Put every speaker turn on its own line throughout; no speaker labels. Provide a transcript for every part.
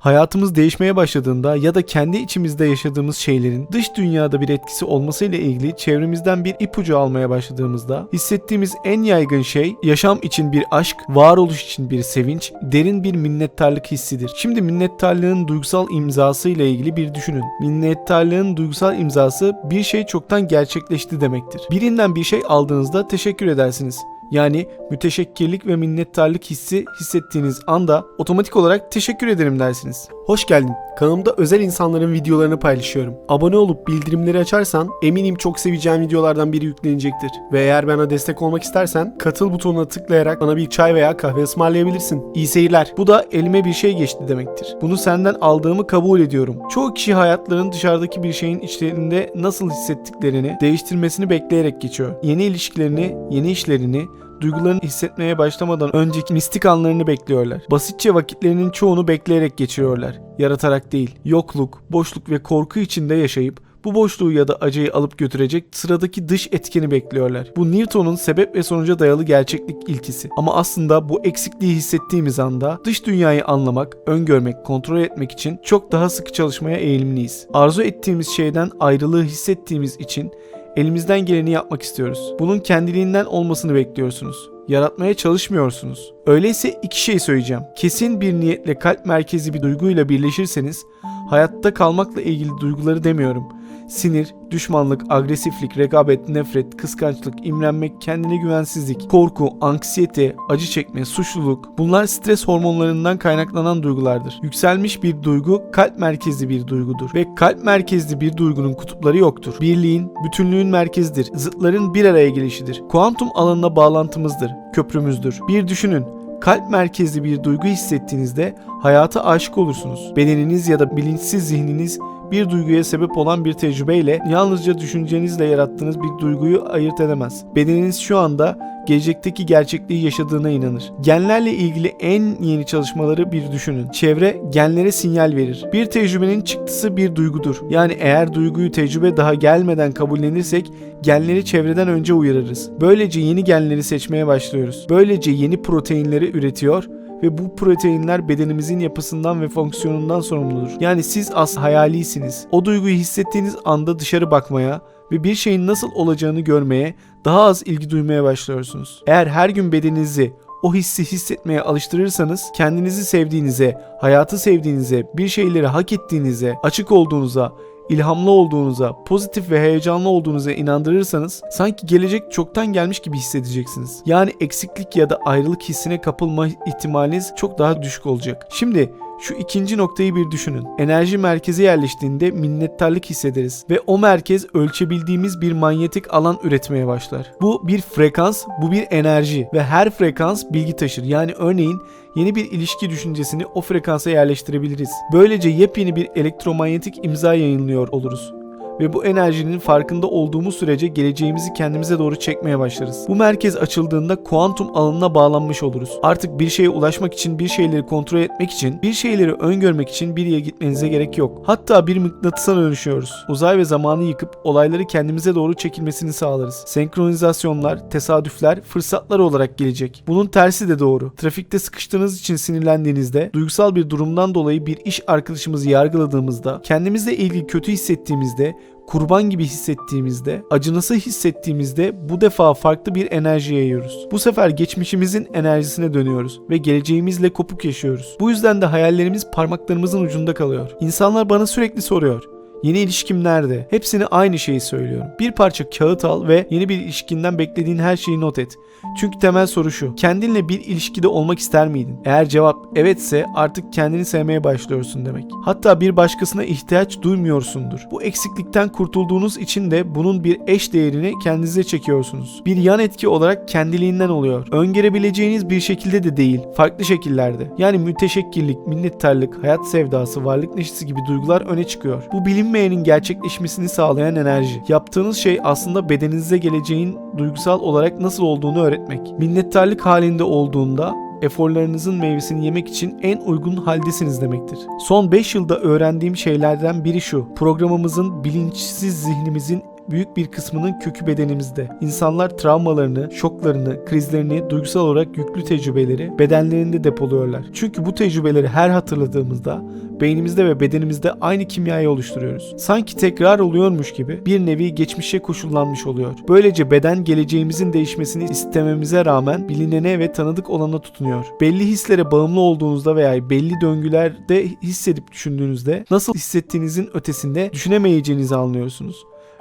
hayatımız değişmeye başladığında ya da kendi içimizde yaşadığımız şeylerin dış dünyada bir etkisi olmasıyla ilgili çevremizden bir ipucu almaya başladığımızda hissettiğimiz en yaygın şey yaşam için bir aşk, varoluş için bir sevinç, derin bir minnettarlık hissidir. Şimdi minnettarlığın duygusal imzası ile ilgili bir düşünün. Minnettarlığın duygusal imzası bir şey çoktan gerçekleşti demektir. Birinden bir şey aldığınızda teşekkür edersiniz. Yani müteşekkirlik ve minnettarlık hissi hissettiğiniz anda otomatik olarak teşekkür ederim dersiniz.
Hoş geldin. Kanalımda özel insanların videolarını paylaşıyorum. Abone olup bildirimleri açarsan eminim çok seveceğin videolardan biri yüklenecektir. Ve eğer bana destek olmak istersen katıl butonuna tıklayarak bana bir çay veya kahve ısmarlayabilirsin. İyi seyirler.
Bu da elime bir şey geçti demektir. Bunu senden aldığımı kabul ediyorum. Çoğu kişi hayatlarının dışarıdaki bir şeyin içlerinde nasıl hissettiklerini değiştirmesini bekleyerek geçiyor. Yeni ilişkilerini, yeni işlerini, duygularını hissetmeye başlamadan önceki mistik anlarını bekliyorlar. Basitçe vakitlerinin çoğunu bekleyerek geçiriyorlar. Yaratarak değil. Yokluk, boşluk ve korku içinde yaşayıp bu boşluğu ya da acıyı alıp götürecek sıradaki dış etkeni bekliyorlar. Bu Newton'un sebep ve sonuca dayalı gerçeklik ilkesi. Ama aslında bu eksikliği hissettiğimiz anda dış dünyayı anlamak, öngörmek, kontrol etmek için çok daha sıkı çalışmaya eğilimliyiz. Arzu ettiğimiz şeyden ayrılığı hissettiğimiz için elimizden geleni yapmak istiyoruz. Bunun kendiliğinden olmasını bekliyorsunuz. Yaratmaya çalışmıyorsunuz. Öyleyse iki şey söyleyeceğim. Kesin bir niyetle kalp merkezi bir duyguyla birleşirseniz hayatta kalmakla ilgili duyguları demiyorum. Sinir, düşmanlık, agresiflik, rekabet, nefret, kıskançlık, imrenmek, kendine güvensizlik, korku, anksiyete, acı çekme, suçluluk bunlar stres hormonlarından kaynaklanan duygulardır. Yükselmiş bir duygu kalp merkezli bir duygudur ve kalp merkezli bir duygunun kutupları yoktur. Birliğin, bütünlüğün merkezidir. Zıtların bir araya gelişidir. Kuantum alanına bağlantımızdır, köprümüzdür. Bir düşünün. Kalp merkezli bir duygu hissettiğinizde hayata aşık olursunuz. Bedeniniz ya da bilinçsiz zihniniz bir duyguya sebep olan bir tecrübeyle yalnızca düşüncenizle yarattığınız bir duyguyu ayırt edemez. Bedeniniz şu anda gelecekteki gerçekliği yaşadığına inanır. Genlerle ilgili en yeni çalışmaları bir düşünün. Çevre genlere sinyal verir. Bir tecrübenin çıktısı bir duygudur. Yani eğer duyguyu tecrübe daha gelmeden kabullenirsek genleri çevreden önce uyarırız. Böylece yeni genleri seçmeye başlıyoruz. Böylece yeni proteinleri üretiyor ve bu proteinler bedenimizin yapısından ve fonksiyonundan sorumludur. Yani siz as hayalisiniz. O duyguyu hissettiğiniz anda dışarı bakmaya ve bir şeyin nasıl olacağını görmeye, daha az ilgi duymaya başlıyorsunuz. Eğer her gün bedeninizi o hissi hissetmeye alıştırırsanız kendinizi sevdiğinize, hayatı sevdiğinize, bir şeyleri hak ettiğinize, açık olduğunuza, ilhamlı olduğunuza, pozitif ve heyecanlı olduğunuza inandırırsanız sanki gelecek çoktan gelmiş gibi hissedeceksiniz. Yani eksiklik ya da ayrılık hissine kapılma ihtimaliniz çok daha düşük olacak. Şimdi şu ikinci noktayı bir düşünün. Enerji merkeze yerleştiğinde minnettarlık hissederiz ve o merkez ölçebildiğimiz bir manyetik alan üretmeye başlar. Bu bir frekans, bu bir enerji ve her frekans bilgi taşır. Yani örneğin yeni bir ilişki düşüncesini o frekansa yerleştirebiliriz. Böylece yepyeni bir elektromanyetik imza yayınlıyor oluruz ve bu enerjinin farkında olduğumuz sürece geleceğimizi kendimize doğru çekmeye başlarız. Bu merkez açıldığında kuantum alanına bağlanmış oluruz. Artık bir şeye ulaşmak için, bir şeyleri kontrol etmek için, bir şeyleri öngörmek için bir yere gitmenize gerek yok. Hatta bir mıknatısa dönüşüyoruz. Uzay ve zamanı yıkıp olayları kendimize doğru çekilmesini sağlarız. Senkronizasyonlar, tesadüfler, fırsatlar olarak gelecek. Bunun tersi de doğru. Trafikte sıkıştığınız için sinirlendiğinizde, duygusal bir durumdan dolayı bir iş arkadaşımızı yargıladığımızda, kendimizle ilgili kötü hissettiğimizde, kurban gibi hissettiğimizde, acınası hissettiğimizde bu defa farklı bir enerji yayıyoruz. Bu sefer geçmişimizin enerjisine dönüyoruz ve geleceğimizle kopuk yaşıyoruz. Bu yüzden de hayallerimiz parmaklarımızın ucunda kalıyor. İnsanlar bana sürekli soruyor. Yeni ilişkim nerede? Hepsini aynı şeyi söylüyorum. Bir parça kağıt al ve yeni bir ilişkinden beklediğin her şeyi not et. Çünkü temel soru şu. Kendinle bir ilişkide olmak ister miydin? Eğer cevap evetse artık kendini sevmeye başlıyorsun demek. Hatta bir başkasına ihtiyaç duymuyorsundur. Bu eksiklikten kurtulduğunuz için de bunun bir eş değerini kendinize çekiyorsunuz. Bir yan etki olarak kendiliğinden oluyor. Öngörebileceğiniz bir şekilde de değil, farklı şekillerde. Yani müteşekkirlik, minnettarlık, hayat sevdası, varlık neşesi gibi duygular öne çıkıyor. Bu bilinmeyenin gerçekleşmesini sağlayan enerji. Yaptığınız şey aslında bedeninize geleceğin duygusal olarak nasıl olduğunu öğretmek. Minnettarlık halinde olduğunda eforlarınızın meyvesini yemek için en uygun haldesiniz demektir. Son 5 yılda öğrendiğim şeylerden biri şu. Programımızın bilinçsiz zihnimizin büyük bir kısmının kökü bedenimizde. İnsanlar travmalarını, şoklarını, krizlerini, duygusal olarak yüklü tecrübeleri bedenlerinde depoluyorlar. Çünkü bu tecrübeleri her hatırladığımızda beynimizde ve bedenimizde aynı kimyayı oluşturuyoruz. Sanki tekrar oluyormuş gibi bir nevi geçmişe koşullanmış oluyor. Böylece beden geleceğimizin değişmesini istememize rağmen bilinene ve tanıdık olana tutunuyor. Belli hislere bağımlı olduğunuzda veya belli döngülerde hissedip düşündüğünüzde nasıl hissettiğinizin ötesinde düşünemeyeceğinizi anlıyorsunuz.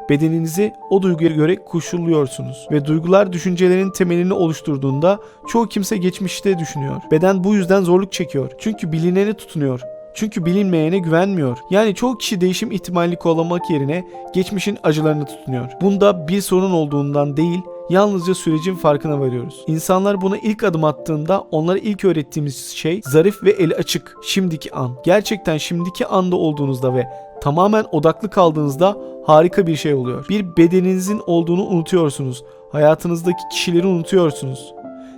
Bedeninizi o duyguya göre koşulluyorsunuz ve duygular düşüncelerin temelini oluşturduğunda çoğu kimse geçmişte düşünüyor. Beden bu yüzden zorluk çekiyor. Çünkü bilinene tutunuyor. Çünkü bilinmeyene güvenmiyor. Yani çoğu kişi değişim ihtimalini kollamak yerine geçmişin acılarını tutunuyor. Bunda bir sorun olduğundan değil, yalnızca sürecin farkına varıyoruz. İnsanlar buna ilk adım attığında onlara ilk öğrettiğimiz şey zarif ve eli açık şimdiki an. Gerçekten şimdiki anda olduğunuzda ve tamamen odaklı kaldığınızda harika bir şey oluyor. Bir bedeninizin olduğunu unutuyorsunuz. Hayatınızdaki kişileri unutuyorsunuz.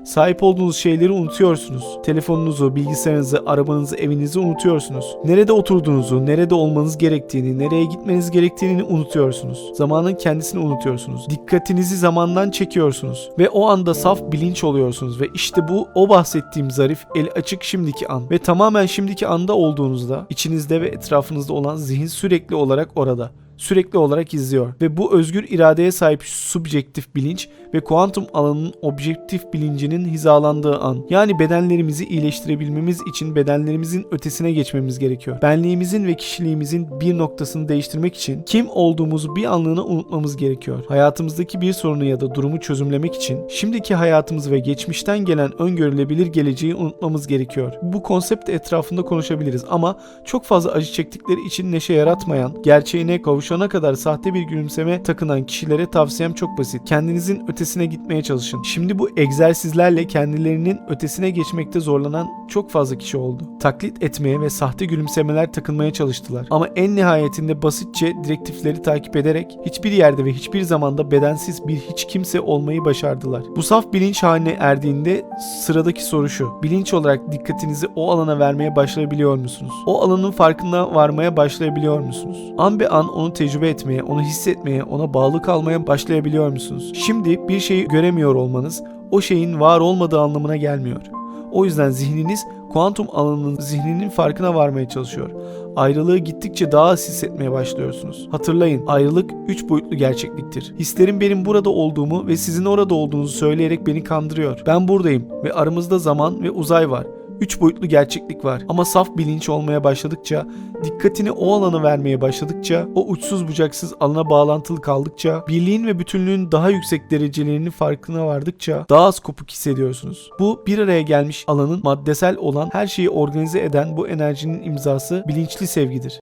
Sahip olduğunuz şeyleri unutuyorsunuz. Telefonunuzu, bilgisayarınızı, arabanızı, evinizi unutuyorsunuz. Nerede oturduğunuzu, nerede olmanız gerektiğini, nereye gitmeniz gerektiğini unutuyorsunuz. Zamanın kendisini unutuyorsunuz. Dikkatinizi zamandan çekiyorsunuz ve o anda saf bilinç oluyorsunuz ve işte bu o bahsettiğim zarif, el açık şimdiki an ve tamamen şimdiki anda olduğunuzda içinizde ve etrafınızda olan zihin sürekli olarak orada sürekli olarak izliyor ve bu özgür iradeye sahip subjektif bilinç ve kuantum alanının objektif bilincinin hizalandığı an. Yani bedenlerimizi iyileştirebilmemiz için bedenlerimizin ötesine geçmemiz gerekiyor. Benliğimizin ve kişiliğimizin bir noktasını değiştirmek için kim olduğumuzu bir anlığına unutmamız gerekiyor. Hayatımızdaki bir sorunu ya da durumu çözümlemek için şimdiki hayatımızı ve geçmişten gelen öngörülebilir geleceği unutmamız gerekiyor. Bu konsept etrafında konuşabiliriz ama çok fazla acı çektikleri için neşe yaratmayan, gerçeğine kavuşana kadar sahte bir gülümseme takınan kişilere tavsiyem çok basit. Kendinizin ötesine gitmeye çalışın. Şimdi bu egzersizlerle kendilerinin ötesine geçmekte zorlanan çok fazla kişi oldu. Taklit etmeye ve sahte gülümsemeler takılmaya çalıştılar. Ama en nihayetinde basitçe direktifleri takip ederek hiçbir yerde ve hiçbir zamanda bedensiz bir hiç kimse olmayı başardılar. Bu saf bilinç haline erdiğinde sıradaki soru şu. Bilinç olarak dikkatinizi o alana vermeye başlayabiliyor musunuz? O alanın farkına varmaya başlayabiliyor musunuz? An be an onu tecrübe etmeye, onu hissetmeye, ona bağlı kalmaya başlayabiliyor musunuz? Şimdi bir şeyi göremiyor olmanız o şeyin var olmadığı anlamına gelmiyor. O yüzden zihniniz kuantum alanının zihninin farkına varmaya çalışıyor. Ayrılığı gittikçe daha az hissetmeye başlıyorsunuz. Hatırlayın, ayrılık 3 boyutlu gerçekliktir. Hislerim benim burada olduğumu ve sizin orada olduğunuzu söyleyerek beni kandırıyor. Ben buradayım ve aramızda zaman ve uzay var. 3 boyutlu gerçeklik var. Ama saf bilinç olmaya başladıkça, dikkatini o alana vermeye başladıkça, o uçsuz bucaksız alana bağlantılı kaldıkça, birliğin ve bütünlüğün daha yüksek derecelerinin farkına vardıkça daha az kopuk hissediyorsunuz. Bu bir araya gelmiş alanın maddesel olan her şeyi organize eden bu enerjinin imzası bilinçli sevgidir.